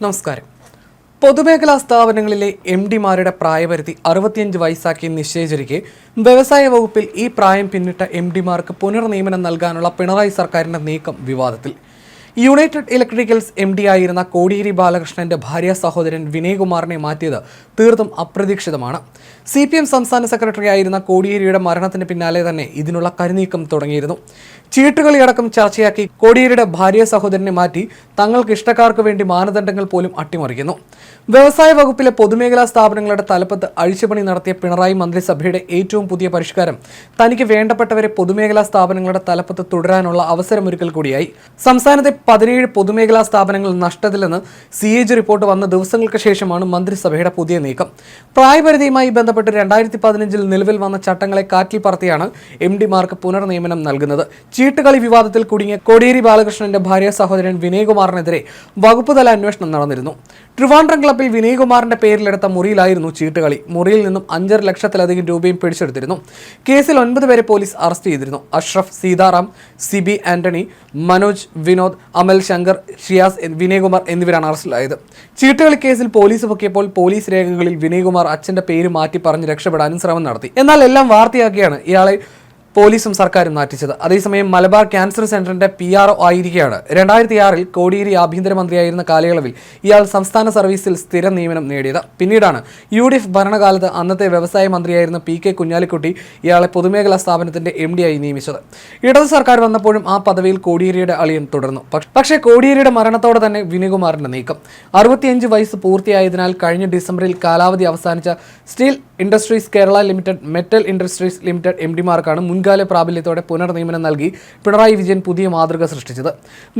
നമസ്കാരം. പൊതുമേഖലാ സ്ഥാപനങ്ങളിലെ എം ഡിമാരുടെ പ്രായപരിധി അറുപത്തിയഞ്ച് വയസ്സാക്കി നിശ്ചയിച്ചിരിക്കെ വ്യവസായ വകുപ്പിൽ ഈ പ്രായം പിന്നിട്ട എം ഡിമാർക്ക് പുനർനിയമനം നൽകാനുള്ള പിണറായി സർക്കാരിന്റെ നീക്കം വിവാദത്തിൽ. യുണൈറ്റഡ് ഇലക്ട്രിക്കൽസ് എം ഡി ആയിരുന്ന കോടിയേരി ബാലകൃഷ്ണന്റെ ഭാര്യ സഹോദരൻ വിനയകുമാറിനെ മാറ്റിയത് തീർത്തും അപ്രതീക്ഷിതമാണ്. സി പി എം സംസ്ഥാന സെക്രട്ടറി ആയിരുന്ന കോടിയേരിയുടെ മരണത്തിന് പിന്നാലെ തന്നെ ഇതിനുള്ള കരുനീക്കം തുടങ്ങിയിരുന്നു. ചീട്ടുകളിയടക്കം ചർച്ചയാക്കി കോടിയേരിയുടെ ഭാര്യ സഹോദരനെ മാറ്റി തങ്ങൾക്ക് ഇഷ്ടക്കാർക്ക് വേണ്ടി മാനദണ്ഡങ്ങൾ പോലും അട്ടിമറിക്കുന്നു. വ്യവസായ വകുപ്പിലെ പൊതുമേഖലാ സ്ഥാപനങ്ങളുടെ തലപ്പത്ത് അഴിച്ചുപണി നടത്തിയ പിണറായി മന്ത്രിസഭയുടെ ഏറ്റവും പുതിയ പരിഷ്കാരം തനിക്ക് വേണ്ടപ്പെട്ടവരെ പൊതുമേഖലാ സ്ഥാപനങ്ങളുടെ തലപ്പത്ത് തുടരാനുള്ള അവസരമൊരുക്കൽ കൂടിയായി. സംസ്ഥാനത്തെ പതിനേഴ് പൊതുമേഖലാ സ്ഥാപനങ്ങൾ നഷ്ടത്തിലെന്ന് സി എ ജി റിപ്പോർട്ട് വന്ന ദിവസങ്ങൾക്ക് ശേഷമാണ് മന്ത്രിസഭയുടെ പുതിയ നീക്കം. പ്രായപരിധിയുമായി ബന്ധപ്പെട്ട് രണ്ടായിരത്തി പതിനഞ്ചിൽ നിലവിൽ വന്ന ചട്ടങ്ങളെ കാറ്റിൽ പറത്തിയാണ് എം ഡിമാർക്ക് പുനർനിയമനം നൽകുന്നത്. ചീട്ടുകളി വിവാദത്തിൽ കുടുങ്ങിയ കോടിയേരി ബാലകൃഷ്ണന്റെ ഭാര്യ സഹോദരൻ വിനയകുമാറിനെതിരെ വകുപ്പുതല അന്വേഷണം നടന്നിരുന്നു. ട്രിവാൻഡ്രം ക്ലബിൽ വിനയകുമാറിന്റെ പേരിലെടുത്ത മുറിയിലായിരുന്നു ചീട്ടുകളി. മുറിയിൽ നിന്നും അഞ്ചര ലക്ഷത്തിലധികം രൂപയും പിടിച്ചെടുത്തിരുന്നു. കേസിൽ ഒൻപത് പേരെ പോലീസ് അറസ്റ്റ് ചെയ്തിരുന്നു. അഷ്റഫ് സീതാറാം സിബി ആന്റണി മനോജ് വിനോദ് അമൽ ശങ്കർ ഷിയാസ് വിനയകുമാർ എന്നിവരാണ് അറസ്റ്റിലായത്. ചീട്ടുകളി കേസിൽ പോലീസ് പൊക്കിയപ്പോൾ പോലീസ് രേഖകളിൽ വിനയകുമാർ അച്ഛന്റെ പേര് മാറ്റി പറഞ്ഞ് രക്ഷപ്പെടാനും ശ്രമം നടത്തി. എന്നാൽ എല്ലാം വാർത്തയാക്കിയാണ് ഇയാളെ പോലീസും സർക്കാരും നാറ്റിച്ചത്. അതേസമയം മലബാർ ക്യാൻസർ സെന്ററിന്റെ പി ആർ ഒ ആയിരിക്കെയാണ്. രണ്ടായിരത്തി ആറിൽ കോടിയേരി ആഭ്യന്തരമന്ത്രിയായിരുന്ന കാലയളവിൽ ഇയാൾ സംസ്ഥാന സർവീസിൽ സ്ഥിര നിയമനം നേടിയത്. പിന്നീടാണ് യു ഡി എഫ് ഭരണകാലത്ത് അന്നത്തെ വ്യവസായ മന്ത്രിയായിരുന്ന പി കെ കുഞ്ഞാലിക്കുട്ടി ഇയാളെ പൊതുമേഖലാ സ്ഥാപനത്തിന്റെ എം ആയി നിയമിച്ചത്. ഇടത് സർക്കാർ വന്നപ്പോഴും ആ പദവിയിൽ കോടിയേരിയുടെ അളിയൻ തുടർന്നു. പക്ഷ- കോടിയേരിയുടെ മരണത്തോടെ തന്നെ വിനയകുമാറിന്റെ നീക്കം. അറുപത്തിയഞ്ച് വയസ്സ് പൂർത്തിയായതിനാൽ കഴിഞ്ഞ ഡിസംബറിൽ കാലാവധി അവസാനിച്ച steel industries Kerala limited metal industries limited M ഡിമാർക്കാണ് മുൻകാല പ്രാബല്യത്തോടെ പുനർനിയമനം നൽകി പിണറായി വിജയൻ പുതിയ മാതൃക സൃഷ്ടിച്ചത്.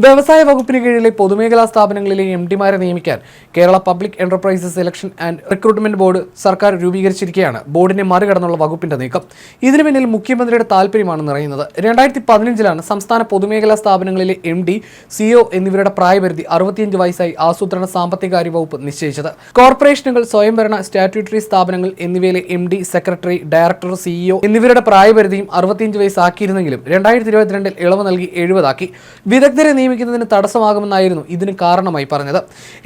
വ്യവസായ വകുപ്പിന് കീഴിലെ പൊതുമേഖലാ സ്ഥാപനങ്ങളിലെ എം ഡിമാരെ നിയമിക്കാൻ Kerala public enterprises selection and recruitment board സർക്കാർ രൂപീകരിച്ചിരിക്കുകയാണ്. ബോർഡിനെ മറികടന്നുള്ള വകുപ്പിന്റെ നീക്കം. ഇതിനു പിന്നിൽ മുഖ്യമന്ത്രിയുടെ താല്പര്യമാണ് നിറയുന്നത്. രണ്ടായിരത്തി പതിനഞ്ചിലാണ് സംസ്ഥാന പൊതുമേഖലാ സ്ഥാപനങ്ങളിലെ എം ഡി സിഒ എന്നിവരുടെ പ്രായപരിധി അറുപത്തിയഞ്ച് വയസ്സായി ആസൂത്രണ സാമ്പത്തികാര്യ വകുപ്പ് നിശ്ചയിച്ചത്. കോർപ്പറേഷനുകൾ സ്വയംഭരണ സ്റ്റാറ്റ്യൂട്ടറി സ്ഥാപനങ്ങൾ എന്നിവയിലെ M D secretary director CEO എന്നിവരുടെ പ്രായപരിധിയും അറുപത്തിയഞ്ച് വയസ്സാക്കിയിരുന്നെങ്കിലും രണ്ടായിരത്തി ഇരുപത്തിരണ്ടിൽ ഇളവ് നൽകി എഴുപതാക്കി. വിദഗ്ധരെ നിയമിക്കുന്നതിന് തടസ്സമാകുമെന്നായിരുന്നു ഇതിന് കാരണമായി പറഞ്ഞത്.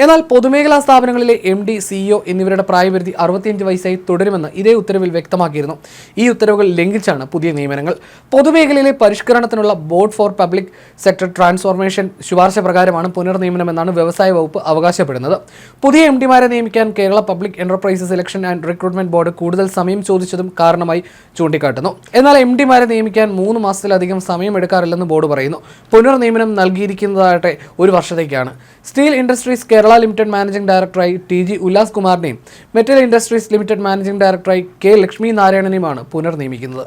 എന്നാൽ പൊതുമേഖലാ സ്ഥാപനങ്ങളിലെ എം ഡി സിഇഒ എന്നിവരുടെ പ്രായപരിധി അറുപത്തിയഞ്ച് വയസ്സായി തുടരുമെന്ന് ഇതേ ഉത്തരവിൽ വ്യക്തമാക്കിയിരുന്നു. ഈ ഉത്തരവുകൾ ലംഘിച്ചാണ് പുതിയ നിയമനങ്ങൾ. പൊതുമേഖലയിലെ പരിഷ്കരണത്തിനുള്ള board for public sector transformation ശുപാർശ പ്രകാരമാണ് പുനർനിയമനമെന്നാണ് വ്യവസായ വകുപ്പ് അവകാശപ്പെടുന്നത്. പുതിയ എം ഡിമാരെ നിയമിക്കാൻ Kerala public enterprises selection and recruitment board കൂടുതൽ സമയം ചോദിച്ചതും കാരണമായി ചൂണ്ടിക്കാട്ടുന്നു. എന്നാൽ എം ഡിമാരെ നിയമിക്കാൻ മൂന്ന് മാസത്തിലധികം സമയമെടുക്കാറില്ലെന്ന് ബോർഡ് പറയുന്നു. പുനർനിയമനം നൽകിയിരിക്കുന്നതാകട്ടെ ഒരു വർഷത്തേക്കാണ്. Steel industries Kerala limited managing ഡയറക്ടറായി ടി ജി ഉല്ലാസ് കുമാറിനെയും മെറ്റൽ ഇൻഡസ്ട്രീസ് ലിമിറ്റഡ് മാനേജിംഗ് ഡയറക്ടറായി കെ ലക്ഷ്മി നാരായണനെയുമാണ് പുനർനിയമിക്കുന്നത്.